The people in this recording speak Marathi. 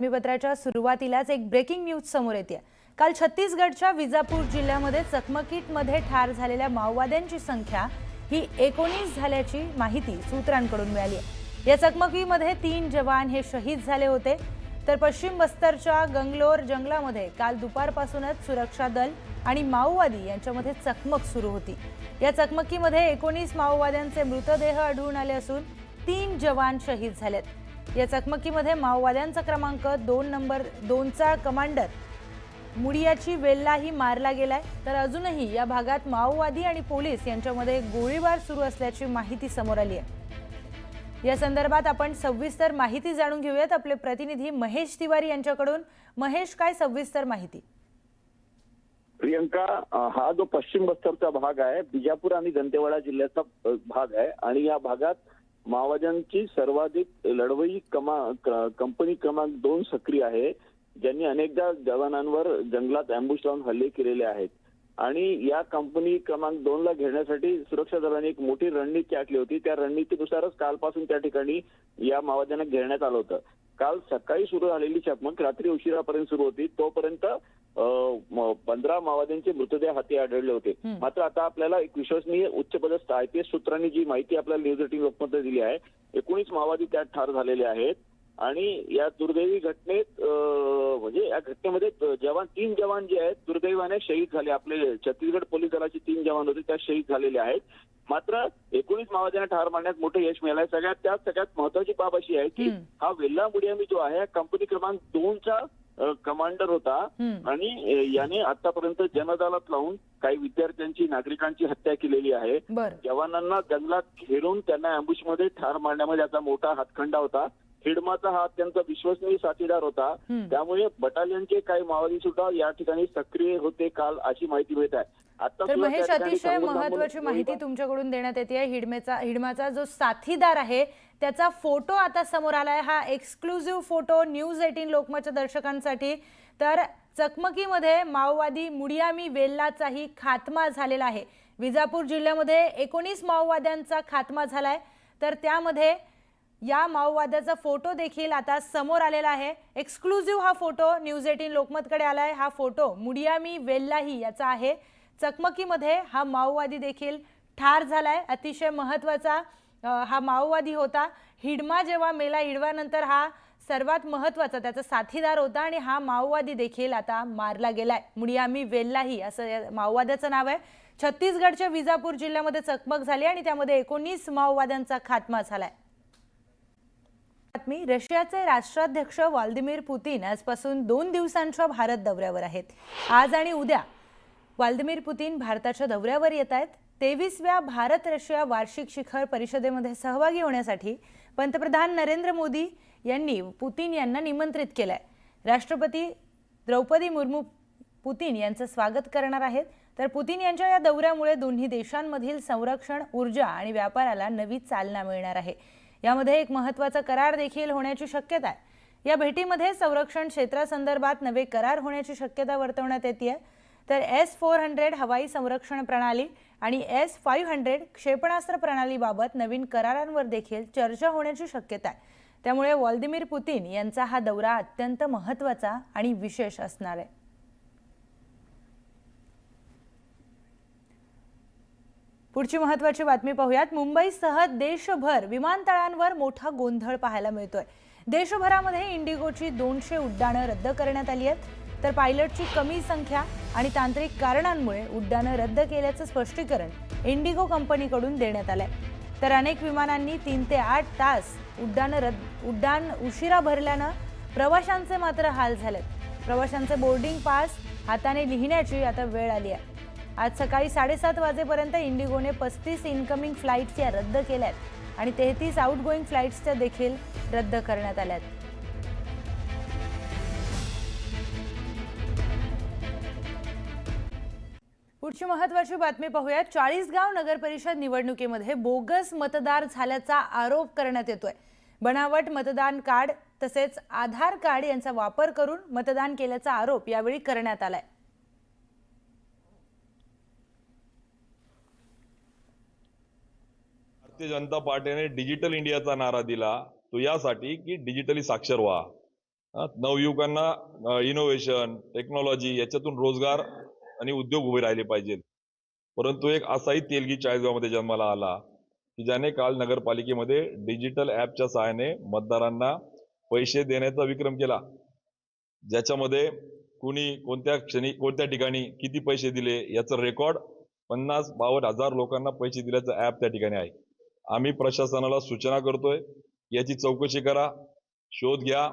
बातमीपत्राच्या सुरुवातीलाच एक ब्रेकिंग न्यूज समोर येते काल छत्तीसगडच्या विजापूर जिल्ह्यामध्ये चकमकीतमध्ये ठार झालेल्या माओवाद्यांची संख्या ही एकोणीस झाल्याची माहिती सूत्रांकडून मिळाली आहे. या चकमकीमध्ये तीन जवान हे शहीद झाले होते. तर पश्चिम बस्तरच्या गंगलोर जंगलामध्ये काल दुपारपासूनच सुरक्षा दल आणि माओवादी यांच्यामध्ये चकमक सुरू होती. या चकमकीमध्ये एकोणीस माओवाद्यांचे मृतदेह आढळून आले असून तीन जवान शहीद झालेत. या चकमकीमध्ये माओवाद्यांचा क्रमांक दोन नंबर दोनचा कमांडर मुडियाची वेल्लाही मारला गेलाय. तर अजूनही या भागात माओवादी आणि पोलीस यांच्यामध्ये गोळीबार सुरू असल्याची माहिती समोर आली आहे. या संदर्भात आपण सविस्तर माहिती जाणून घेऊयात. आपले प्रतिनिधी महेश तिवारी यांच्याकडून. महेश काय सविस्तर माहिती? प्रियंका हा जो पश्चिम बस्तरचा भाग आहे बिजापूर आणि दंतेवाडा जिल्ह्याचा भाग आहे आणि या भागात माओवाद्यांची सर्वाधिक लढवई कमा कंपनी क्रमांक दोन सक्रिय आहे ज्यांनी अनेकदा जवानांवर जंगलात अँबुश लावून हल्ले केलेले आहेत. आणि या कंपनी क्रमांक दोन ला घेण्यासाठी सुरक्षा दलाने एक मोठी रणनीती आखली होती. त्या रणनीतीनुसारच कालपासून त्या ठिकाणी या माओवाद्यांना घेण्यात आलं होतं. काल सकाळी सुरू झालेली चकमक रात्री उशिरापर्यंत सुरू होती. तोपर्यंत पंधरा माओवाद्यांचे मृतदेह हाती आढळले होते. मात्र आता आपल्याला एक विश्वसनीय उच्चपदस्थ आयपीएस सूत्रांनी जी माहिती आपल्याला न्यूज एटीन लोकमतला दिली आहे एकोणीस माओवादी त्यात ठार झालेले आहेत. आणि या दुर्दैवी घटनेत म्हणजे या घटनेमध्ये जवान तीन जवान जे आहेत दुर्दैवाने शहीद झाले. आपले छत्तीसगड पोलीस दलाचे तीन जवान होते त्या शहीद झालेले आहेत. मात्र एकोणीस माओवाद्यांना ठार मारण्यात मोठं यश मिळालं आहे. सगळ्यात त्यात सगळ्यात महत्वाची बाब अशी आहे की. हा वेल्ला मुडियामी जो आहे कंपनी क्रमांक दोनचा कमांडर होता. आणि याने आतापर्यंत जनदालात लावून काही विद्यार्थ्यांची नागरिकांची हत्या केलेली आहे. जवानांना जंगलात घेरून त्यांना अँबुशमध्ये ठार मारण्यामध्ये याचा मोठा हातखंडा होता. हिडमाचा हा अत्यंत विश्वसनीय साथीदार होता. त्यामुळे बटालियनचे काही माओवादी सुद्धा या ठिकाणी सक्रिय होते काल अशी माहिती मिळत आहे. तर महेश अतिशय महत्वाची माहिती तुमच्याकडून देण्यात येते हिडमेचा हिडमाचा जो साथीदार आहे त्याचा फोटो आता समोर आलाय. हा एक्सक्लुझिव्ह फोटो न्यूज एटीन लोकमतच्या दर्शकांसाठी. तर चकमकीमध्ये माओवादी मुडियामी वेल्लाचाही खात्मा झालेला आहे. विजापूर जिल्ह्यामध्ये एकोणीस माओवाद्यांचा खात्मा झालाय. तर त्यामध्ये या माओवाद्याचा फोटो देखील आता समोर आलेला आहे. एक्सक्लुझिव्ह हा फोटो न्यूज एटीन लोकमतकडे आलाय. हा फोटो मुडियामी वेल्लाही याचा आहे. चकमकीमध्ये हा माओवादी देखील ठार झालाय. अतिशय महत्त्वाचा हा माओवादी होता. हिडमा जेव्हा मेला हिडवानंतर हा सर्वात महत्त्वाचा त्याचा साथीदार होता आणि हा माओवादी देखील आता मारला गेलाय. मुडियामी वेल्लाही असं माओवाद्याचं नाव आहे. छत्तीसगडच्या विजापूर जिल्ह्यामध्ये चकमक झाली आणि त्यामध्ये एकोणीस माओवाद्यांचा खात्मा झालाय. बातमी रशियाचे राष्ट्राध्यक्ष व्लादिमीर पुतीन आजपासून दोन दिवसांच्या भारत दौऱ्यावर आहेत. आज आणि उद्या व्लादिमीर पुतीन भारताच्या दौऱ्यावर येत आहेत. तेवीसव्या भारत रशिया वार्षिक शिखर परिषदेमध्ये सहभागी होण्यासाठी पंतप्रधान नरेंद्र मोदी यांनी पुतीन यांना निमंत्रित केलंय. राष्ट्रपती द्रौपदी मुर्मू पुतीन यांचं स्वागत करणार आहेत. तर पुतीन यांच्या या दौऱ्यामुळे दोन्ही देशांमधील संरक्षण ऊर्जा आणि व्यापाराला नवी चालना मिळणार आहे. यामध्ये एक महत्त्वाचा करार देखील होण्याची शक्यता आहे. या भेटीमध्ये संरक्षण क्षेत्रासंदर्भात नवे करार होण्याची शक्यता वर्तवण्यात येते तर एस फोर हंड्रेड हवाई संरक्षण प्रणाली आणि एस फाईव्ह हंड्रेड क्षेपणास्त्र प्रणालीबाबत नवीन करारांवर देखील चर्चा होण्याची शक्यता आहे. त्यामुळे व्लादिमीर पुतीन यांचा हा दौरा अत्यंत महत्त्वाचा आणि विशेष असणार आहे. पुढची महत्वाची बातमी पाहूयात. मुंबईसह देशभर विमानतळांवर मोठा गोंधळ पाहायला मिळतोय. देशभरामध्ये इंडिगोची दोनशे उड्डाणं रद्द करण्यात आली आहेत. तर पायलटची कमी संख्या आणि तांत्रिक कारणांमुळे उड्डाणं रद्द केल्याचं स्पष्टीकरण इंडिगो कंपनीकडून देण्यात आलंय. तर अनेक विमानांनी तीन ते आठ तास उड्डाणं रद्द उड्डाण उशिरा भरल्यानं प्रवाशांचे मात्र हाल झालेत. प्रवाशांचे बोर्डिंग पास हाताने लिहिण्याची आता वेळ आली आहे. आज सकाळी साडेसात वाजेपर्यंत इंडिगोने पस्तीस इनकमिंग फ्लाईट्स या रद्द केल्यात आणि तेहतीस आउटगोईंग फ्लाईट्सच्या देखील रद्द करण्यात आल्यात. पुढची महत्वाची बातमी पाहूयात. चाळीसगाव नगर परिषद निवडणुकीमध्ये बोगस मतदार झाल्याचा आरोप करण्यात येतोय. बनावट मतदान कार्ड तसेच आधार कार्ड यांचा वापर करून मतदान केल्याचा आरोप यावेळी करण्यात आलाय. भारतीय जनता पार्टीने डिजिटल इंडियाचा नारा दिला तो यासाठी की डिजिटली साक्षर व्हा. नवयुवकांना इनोव्हेशन टेक्नॉलॉजी याच्यातून रोजगार आणि उद्योग उभे राहिले पाहिजेत. परंतु एक असाही तेलगी चाळीसगावमध्ये जन्माला आला की ज्याने काल नगरपालिकेमध्ये डिजिटल ॲपच्या सहाय्याने मतदारांना पैसे देण्याचा विक्रम केला. ज्याच्यामध्ये कुणी कोणत्या क्षणी कोणत्या ठिकाणी किती पैसे दिले याचं रेकॉर्ड पन्नास बावन्न हजार लोकांना पैसे दिल्याचं ॲप त्या ठिकाणी आहे. आम्ही प्रशासनाला सूचना करतोय. याची चौकशी करा. शोध घ्या.